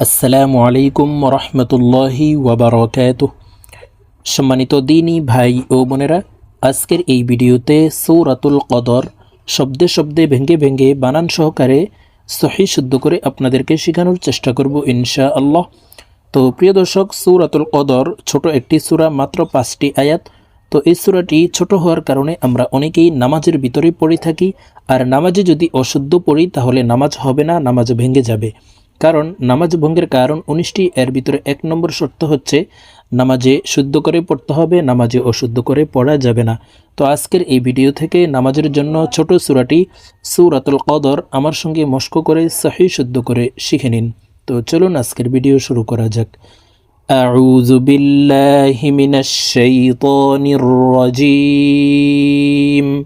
আসসালামু আলাইকুম রহমতুল্লাহি ওয়াবারকাত সম্মানিত দিনী ভাই ও বোনেরা, আজকের এই ভিডিওতে সৌরাতুল কদর শব্দে শব্দে ভেঙ্গে ভেঙ্গে বানান সহকারে সহি শুদ্ধ করে আপনাদেরকে শেখানোর চেষ্টা করব ইনশা আল্লাহ তো প্রিয় দর্শক, সৌরাতুল কদর ছোট একটি সূরা, মাত্র পাঁচটি আয়াত। তো এই সূরাটি ছোট হওয়ার কারণে আমরা অনেকেই নামাজের ভিতরে পড়ে থাকি। আর নামাজে যদি অশুদ্ধ পড়ি, তাহলে নামাজ হবে না, নামাজ ভেঙে যাবে। কারণ নামাজ ভঙ্গের কারণ উনিশটি এর ভিতরে এক নম্বর শর্ত হচ্ছে নামাজে শুদ্ধ করে পড়তে হবে নামাজে অশুদ্ধ করে পড়া যাবে না তো আজকের এই ভিডিও থেকে নামাজের জন্য ছোট সূরাটি সূরাতুল কদর আমার সঙ্গে মস্ক করে সহি শুদ্ধ করে শিখে নিন তো চলুন আজকের ভিডিও শুরু করা যাক أعوذ بالله من الشيطان الرجيم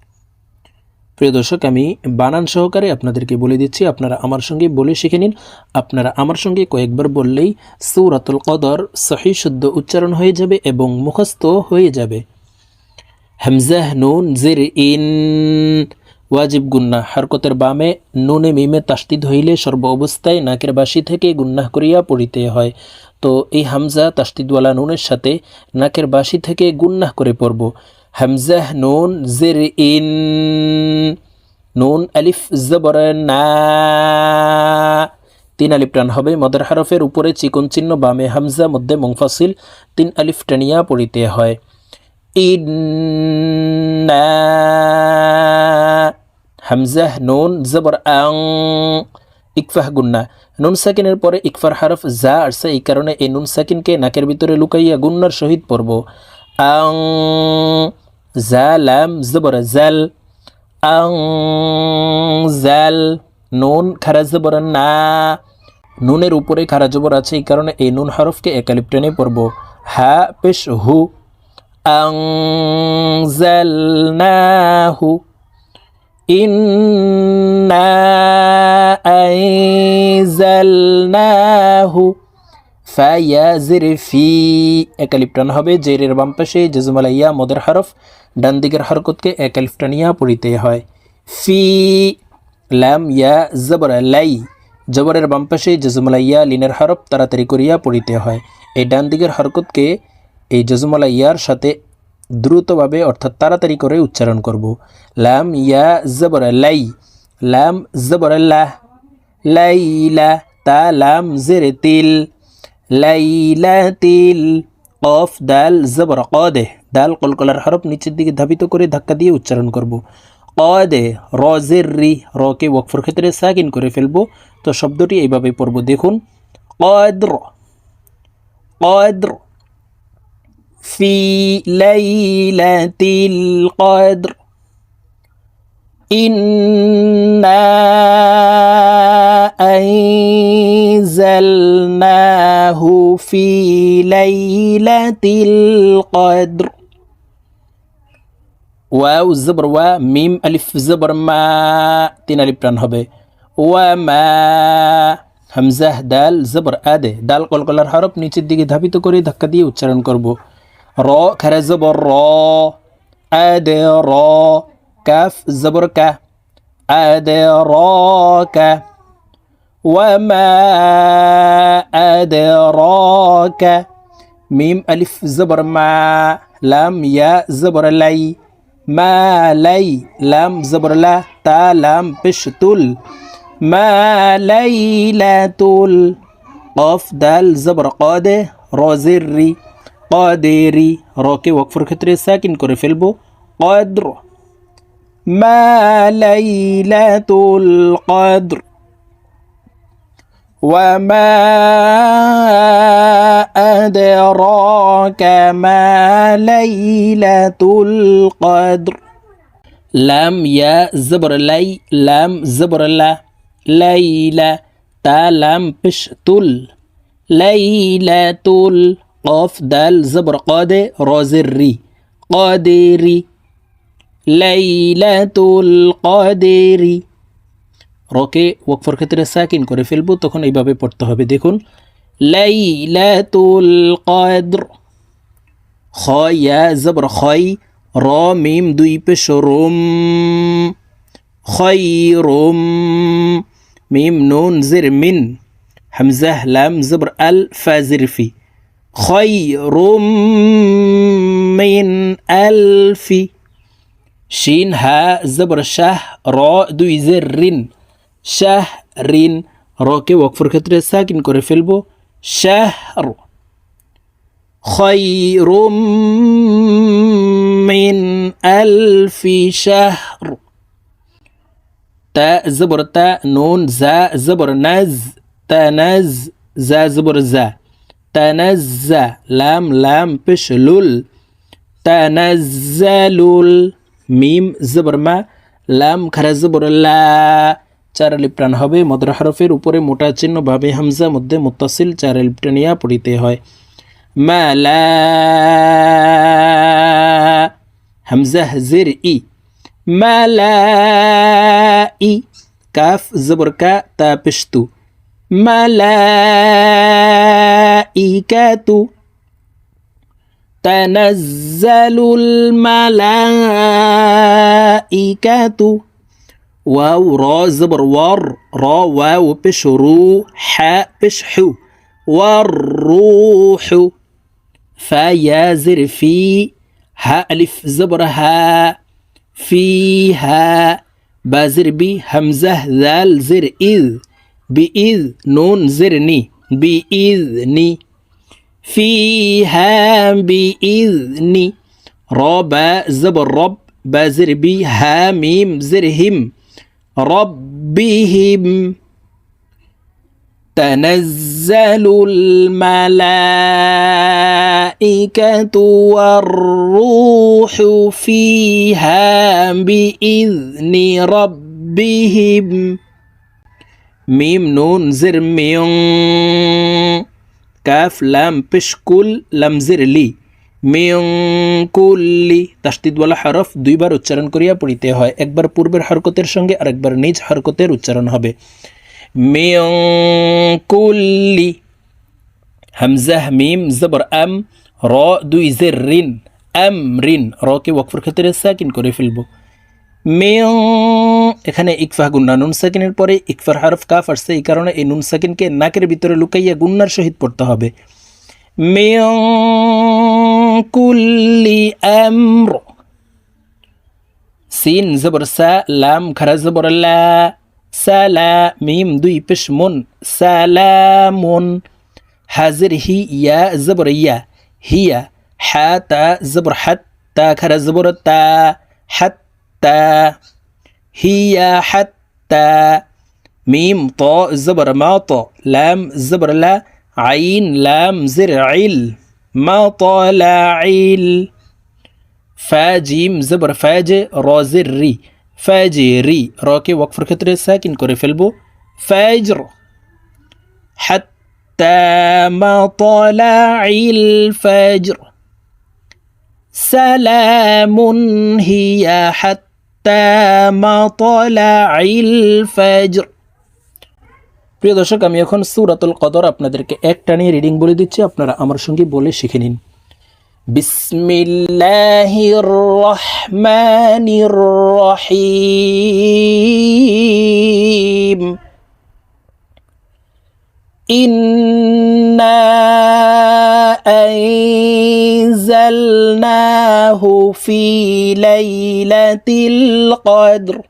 প্রিয় দর্শক, আমি বানান সহকারে আপনাদেরকে বলে দিচ্ছি, আপনারা আমার সঙ্গে বলে শিখে নিন। আপনারা আমার সঙ্গে কয়েকবার বললেই সৌরাতুল কদর সহি শুদ্ধ উচ্চারণ হয়ে যাবে এবং মুখস্থ হয়ে যাবে। হামজাহ নুন, জির, ইন, ওয়াজিব, গুন্না। হারকতের বামে নুনে মিমে তাস্তিদ হইলে সর্ব অবস্থায় নাকের বাসি থেকে গুন্নাহ করিয়া পড়িতে হয়। তো এই হামজা তাস্তিদওয়ালা নুনের সাথে নাকের বাসি থেকে গুন্নাহ করে পড়ব। হামজাহ নুন জির ইন নুন আলিফ জবর না তিন আলিফ টান হবে। মদের হারফের উপরে চিকন চিহ্ন, বামে হামজা, মধ্যে মুংফাসিল তিন আলিফ টানিয়া পড়িতে হয়। ইন্না হামজাহ নুন, জবর, আং। ইকফাহ, গুন্না। নুন সাকিনের পরে ইকফার হারফ যা আসছে। এই কারণে এই নুন সাকিনকে নাকের ভিতরে লুকাইয়া গুন্নার সহিত পড়ব। আং। জালাম জবর জাল আং জাল নুন খারা জবর না নুনের উপরে খারা জবর আছে এই কারণে এই নুন হরফকে একালিপ টেনে পড়ব হা পেশ হু আং জাল না হু ইন্না আইজালনাহু ফায়াজির ফি একালিপটান হবে জেরের বাম পাশে, জেজুমালাইয়া, মদের হরফ ডান দিকের হরকতকে একালিপটানিয়া পড়িতে হয়। ফি, লাম, ইয়া, জবর, লাই। জবরের বাম পাশে, জেজুমালাইয়া, লিনের হরফ তাড়াতাড়ি করিয়া পড়িতে হয়। এই ডান দিকের হরকতকে এই জজমলা ইয়ার সাথে দ্রুতভাবে, অর্থাৎ তাড়াতাড়ি করে উচ্চারণ করব। লাম, ইয়া, জবর, লাই। লাম, জবর লাহ লাইলা তা, লাম, জের, তিল। লাইলা তিল অফ দাল জবর কদে দাল কলকলার হরফ নিচের দিকে ধাবিত করে ধাক্কা দিয়ে উচ্চারণ করব কদে রজের রি রকে ওয়াকফর ক্ষেত্রে সাকিন করে ফেলবো তো শব্দটি এইভাবে পড়ব দেখুন কদ্র কদ্র في ليلة القدر إنا أنزلناه في ليلة القدر واو الزبر و ميم ألف زبر ما تين ألف টান হবে ওয়ামা হামজাহ দাল জবর আদে দাল কলকলার হরফ নিচের দিকে ধাবিত করে ধাক্কা দিয়ে উচ্চারণ করব র খারা জবর র আদে র কাফ জবর কা আদে র কা ওয়ামা আদে র কা মিম আলিফ জবর মা লাম ইয়া জবর লাই মা লাই লাম জবর লা তা লাম পেশ তুল মা লাইলাতুল কফ দাল জবর কদে রজের রি কদেরি রকে ওয়াকফর ক্ষেত্রে সাকিন করে ফেলব وما أدراك ما ليلة القدر لم يا زبر لي لم زبر لا ليلة تا لم بش تل ليلة تل قف دل زبر قاد رازري قادري ليلة القدر রকে ওয়াকফর ক্ষেত্রে সাকিন করে ফেলব, তখন এইভাবে পড়তে হবে। দেখুন, লাইলাতুল কদ্র, খয়া জবর, খয়, র, মিম, দুই পেশ, রোম খৈরুম মিম, নুন, জির, মিন, হামজাহ, লাম, জবর, আল ফাজির ফি খৈরুম মিন আলফি শিন, হা, জবর, শাহ, র, দুই, জের, রিন শাহ রিন রকে ওয়াকফর ক্ষেত্রে সাকিন করে ফেলব। শাহ রো খৈরুম মিন আলফি শাহর। তা জবর তা নুন, জা জবর নাজ তানাজ জা জবর জা। তানাজ্জা লাম লাম, পেশ, লুল। তানাজ্জালুল মিম, জবর মা, লাম, খারা, জবর লা। চার লিপ্টান হবে মদর হরফের উপরে মোটা চিহ্ন ভাবে হামজা মধ্যে মুত্তাসিল চার লিপ্টানিয়া পড়িতে হয় মালা হামজা জের ই মালা ই কাফ জবর কা তা পেশতু মালা ই কাতু تنزل الملائكة واو را زبر ور را واو بش رو حاء بش حو. والروح فا يا زر في ها ألف زبر ها فيها بازر بي همزة ذال زر إذ. بإذ نون زرني بإذني فيها بإذن رب زبر رب. بازر بي هاميم زرهم ربهم تنزل الملائكة والروح فيها بإذن ربهم. ميم نون زر ميون. كاف لام بشكل لم زر لي. মিয়ঙ্কুল্লি তাস্তিদওয়ালা হরফ দুইবার উচ্চারণ করিয়া পড়িতে হয়। একবার পূর্বের হরকতের সঙ্গে আরেকবার নিজ হরকতের উচ্চারণ হবে। মিয়ঙ্কুল্লি হামজাহ, মিম, জবর, আম, র, দুই জের, রিন, আম, রিন, রকে ওয়াকফর ক্ষেত্রে সাকিন করে ফেলব। মেয়, এখানে ইকফা গুন্না নুন সাকিনের পরে ইকফার হারফ কাফ আসছে, এই কারণে এই নুন সাকিনকে নাকের ভিতরে লুকাইয়া গুন্নার সহিত পড়তে হবে। মেয় كل أمر. سين زبر سا لام كرا زبر لا. سالا ميم دوي بشمون سالامون حاضر هي يا زبر يا هي حتى زبر حتى كرا زبر تا. حتى هي حتى ميم طاء زبر ما طاء لام زبر لا. عين لام زر عل ما طالعيل فا جيم زبر فاج را زر ري فاجري راكي وقفر كتر ساكن كوري فيلبو فاجر حتى ما طلع الفجر سلام هي حتى مطلع الفجر প্রিয় দর্শক আমি এখন সুরাতুল কদর আপনাদেরকে এক টানিয়ে রিডিং বলে দিচ্ছি আপনারা আমার সঙ্গে বলে শিখে নিন বিসমিল্লাহির রহমানির রহিম إنا أنزلناه في ليلة القدر